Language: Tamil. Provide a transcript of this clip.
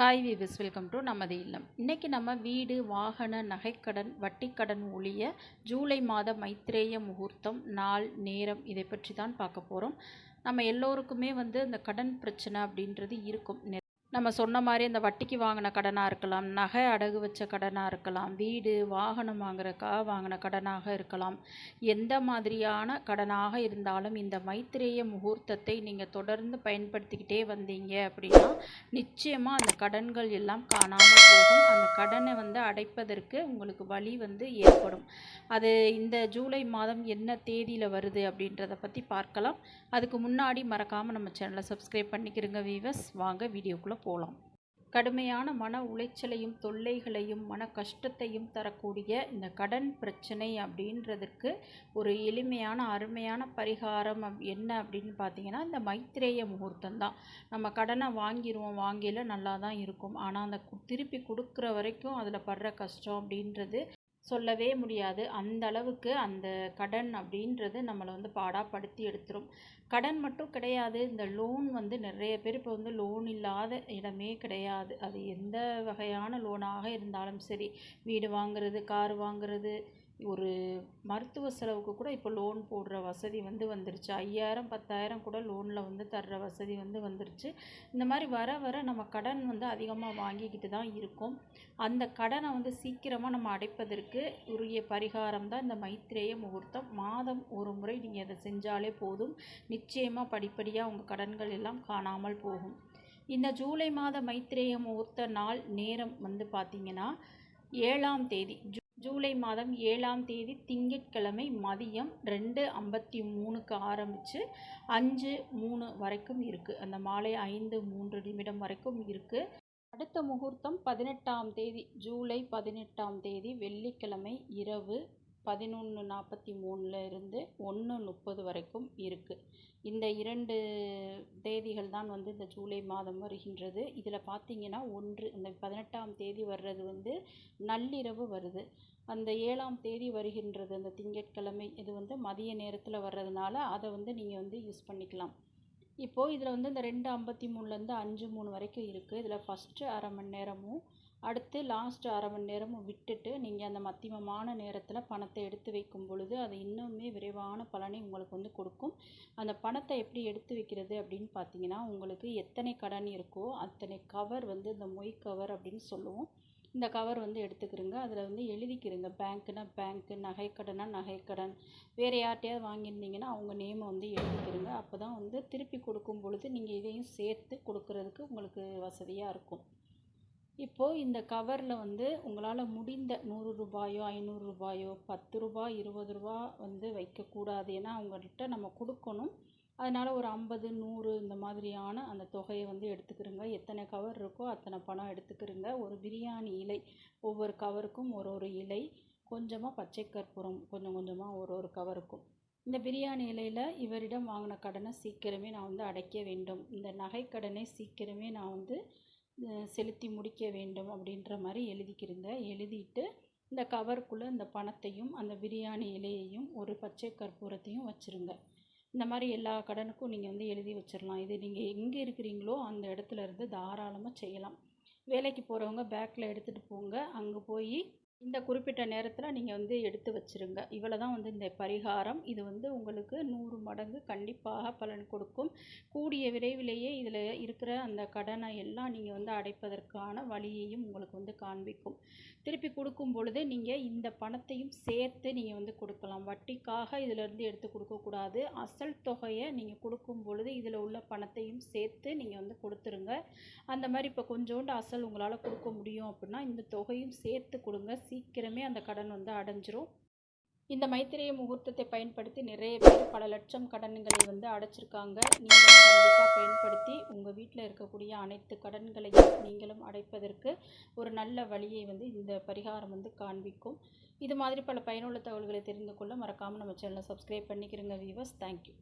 ஹாய் விவிஸ் வெல்கம் டு நமது இல்லம் இன்றைக்கி நம்ம வீடு வாகன நகைக்கடன் வட்டிக்கடன் ஒழிய ஜூலை மாத மைத்ரேய முகூர்த்தம் நாள் நேரம் இதை பற்றி தான் பார்க்க போகிறோம் நம்ம எல்லோருக்குமே வந்து இந்த கடன் பிரச்சனை அப்படின்றது இருக்கும். நம்ம சொன்ன மாதிரி இந்த வட்டிக்கு வாங்கின கடனாக இருக்கலாம் நகை அடகு வச்ச கடனாக இருக்கலாம் வீடு வாகனம் வாங்குறக்கா வாங்கின கடனாக இருக்கலாம். எந்த மாதிரியான கடனாக இருந்தாலும் இந்த மைத்திரேய முகூர்த்தத்தை நீங்கள் தொடர்ந்து பயன்படுத்திக்கிட்டே வந்தீங்க அப்படின்னா நிச்சயமாக அந்த கடன்கள் எல்லாம் காணாமல் போகும். அந்த கடனை வந்து அடைப்பதற்கு உங்களுக்கு வழி வந்து ஏற்படும். அது இந்த ஜூலை மாதம் என்ன தேதியில் வருது அப்படின்றத பற்றி பார்க்கலாம். அதுக்கு முன்னாடி மறக்காமல் நம்ம சேனலை சப்ஸ்கிரைப் பண்ணிக்கிறோங்க வீவர்ஸ் வாங்க வீடியோக்குள்ளே போகலாம் கடுமையான மன உளைச்சலையும் தொல்லைகளையும் மன கஷ்டத்தையும் தரக்கூடிய இந்த கடன் பிரச்சனை அப்படின்றதுக்கு ஒரு எளிமையான அருமையான பரிகாரம் என்ன அப்படின்னு பார்த்தீங்கன்னா இந்த மைத்ரேய முகூர்த்தம் தான் நம்ம கடனை வாங்கிடுவோம் வாங்கியில் நல்லா தான் இருக்கும். ஆனால் அந்த திருப்பி கொடுக்குற வரைக்கும் அதில் படுற கஷ்டம் அப்படின்றது சொல்லவே முடியாது. அந்த அளவுக்கு அந்த கடன் அப்படின்றது நம்மளை வந்து பாடாப்படுத்தி எடுத்துரும். கடன் மட்டும் கிடையாது. இந்த லோன் வந்து நிறைய பேர் இப்போ வந்து லோன் இல்லாத இடமே கிடையாது. அது எந்த வகையான லோனாக இருந்தாலும் சரி. வீடு வாங்குறது கார் வாங்குறது ஒரு மருத்துவ செலவுக்கு கூட இப்போ லோன் போடுற வசதி வந்து வந்துருச்சு. ஐயாயிரம் பத்தாயிரம் கூட லோனில் வந்து தர்ற வசதி வந்து வந்துருச்சு. இந்த மாதிரி வர வர நம்ம கடன் வந்து அதிகமாக வாங்கிக்கிட்டு தான் இருக்கோம். அந்த கடனை வந்து சீக்கிரமாக நம்ம அடைப்பதற்கு உரிய பரிகாரம் தான் இந்த மைத்திரேய முகூர்த்தம். மாதம் ஒரு முறை நீங்கள் அதை செஞ்சாலே போதும். நிச்சயமாக படிப்படியாக உங்கள் கடன்கள் எல்லாம் காணாமல் போகும். இந்த ஜூலை மாத மைத்திரேய முகூர்த்த நாள் நேரம் வந்து பார்த்திங்கன்னா ஏழாம் தேதி ஜூ- ஜூலை மாதம் ஏழாம் தேதி திங்கட்கிழமை மதியம் ரெண்டு ஐம்பத்தி மூணுக்கு ஆரம்பித்து அஞ்சு மூணு வரைக்கும் இருக்குது அந்த மாலை ஐந்து மூன்று நிமிடம் வரைக்கும் இருக்குது அடுத்த முகூர்த்தம் பதினெட்டாம் தேதி ஜூலை பதினெட்டாம் தேதி வெள்ளிக்கிழமை இரவு பதினொன்று நாற்பத்தி மூணில் இருந்து ஒன்று முப்பது வரைக்கும் இருக்குது இந்த இரண்டு தேதிகள் தான் வந்து இந்த ஜூலை மாதம் வருகின்றது. இதில் பார்த்தீங்கன்னா ஒன்று இந்த பதினெட்டாம் தேதி வர்றது வந்து நள்ளிரவு வருது. அந்த ஏழாம் தேதி வருகின்றது அந்த திங்கட்கிழமை இது வந்து மதிய நேரத்தில் வர்றதுனால அதை வந்து நீங்கள் வந்து யூஸ் பண்ணிக்கலாம். இப்போது இதில் வந்து இந்த ரெண்டு ஐம்பத்தி மூணுலேருந்து அஞ்சு மூணு வரைக்கும் இருக்குது இதில் ஃபஸ்ட்டு அரை மணி நேரமும் அடுத்து லாஸ்ட் அரை மணி நேரமும் விட்டுட்டு நீங்கள் அந்த மத்தியமமான நேரத்தில் பணத்தை எடுத்து வைக்கும் பொழுது அது இன்னுமே விரைவான பலனை உங்களுக்கு வந்து கொடுக்கும். அந்த பணத்தை எப்படி எடுத்து வைக்கிறது அப்படின்னு பார்த்தீங்கன்னா உங்களுக்கு எத்தனை கடன் இருக்கோ அத்தனை கவர் வந்து இந்த மொய் கவர் அப்படின்னு சொல்லுவோம். இந்த கவர் வந்து எடுத்துக்கிறோங்க அதில் வந்து எழுதிக்கிறோங்க பேங்க்குனா பேங்க்கு நகைக்கடனா நகைக்கடன் வேறு யார்கிட்டையாவது வாங்கியிருந்தீங்கன்னா அவங்க நேமை வந்து எழுதிக்கிறோங்க அப்போ தான் வந்து திருப்பி கொடுக்கும் பொழுது நீங்கள் இதையும் சேர்த்து கொடுக்கறதுக்கு உங்களுக்கு வசதியாக இருக்கும். இப்போது இந்த கவரில் வந்து உங்களால் முடிந்த நூறு ரூபாயோ ஐநூறு ரூபாயோ பத்து ரூபாய் இருபது ரூபா வந்து வைக்கக்கூடாது ஏன்னா அவங்கள்ட்ட நம்ம கொடுக்கணும். அதனால் ஒரு ஐம்பது நூறு இந்த மாதிரியான அந்த தொகையை வந்து எடுத்துக்கிறோங்க. எத்தனை கவர் இருக்கோ அத்தனை பணம் எடுத்துக்கிறோங்க. ஒரு பிரியாணி இலை ஒவ்வொரு கவருக்கும் ஒரு ஒரு இலை கொஞ்சமாக பச்சை கற்பூரம் கொஞ்சம் கொஞ்சமாக ஒரு ஒரு கவருக்கும். இந்த பிரியாணி இலையில் இவரிடம் வாங்கின கடனை சீக்கிரமே நான் வந்து அடைக்க வேண்டும். இந்த நகைக்கடனை சீக்கிரமே நான் வந்து செலுத்தி முடிக்க வேண்டும் அப்படின்ற மாதிரி எழுதிக்கிருந்தேன் எழுதிட்டு இந்த கவருக்குள்ளே இந்த பணத்தையும் அந்த பிரியாணி இலையையும் ஒரு பச்சை கற்பூரத்தையும் வச்சுருங்க. இந்த மாதிரி எல்லா கடனுக்கும் நீங்கள் வந்து எழுதி வச்சிடலாம் இது நீங்கள் எங்கே இருக்கிறீங்களோ அந்த இடத்துல இருந்து தாராளமாக செய்யலாம். வேலைக்கு போகிறவங்க பேக்கில் எடுத்துகிட்டு போங்க. அங்கே போய் இந்த குறிப்பிட்ட நேரத்தில் நீங்கள் வந்து எடுத்து வச்சிருங்க. இவ்வளோ தான் வந்து இந்த பரிகாரம். இது வந்து உங்களுக்கு நூறு மடங்கு கண்டிப்பாக பலன் கொடுக்கும். கூடிய விரைவிலேயே இதில் இருக்கிற அந்த கடனை எல்லாம் நீங்கள் வந்து அடைப்பதற்கான வழியையும் உங்களுக்கு வந்து காண்பிக்கும். திருப்பி கொடுக்கும் பொழுது நீங்கள் இந்த பணத்தையும் சேர்த்து நீங்கள் வந்து கொடுக்கலாம். வட்டிக்காக இதிலேருந்து எடுத்து கொடுக்கக்கூடாது அசல் தொகையை நீங்கள் கொடுக்கும் பொழுது இதில் உள்ள பணத்தையும் சேர்த்து நீங்கள் வந்து கொடுத்துருங்க. அந்த மாதிரி இப்போ கொஞ்சோண்டு அசல் உங்களால் கொடுக்க முடியும் அப்படின்னா இந்த தொகையும் சேர்த்து கொடுங்க. சீக்கிரமே அந்த கடன் வந்து அடைஞ்சிரும். இந்த மைத்திரிய முகூர்த்தத்தை பயன்படுத்தி நிறைய பேர் பல லட்சம் கடன்களை வந்து அடைச்சிருக்காங்க. நீங்களும் கண்டிப்பாக பயன்படுத்தி உங்கள் வீட்டில் இருக்கக்கூடிய அனைத்து கடன்களையும் நீங்களும் அடைப்பதற்கு ஒரு நல்ல வழியை வந்து இந்த பரிகாரம் வந்து காண்பிக்கும். இது மாதிரி பல பயனுள்ள தகவல்களை தெரிந்து கொள்ள மறக்காமல் நம்ம சேனலை சப்ஸ்கிரைப் பண்ணிக்கிறோங்க வீவர்ஸ் தேங்க்யூ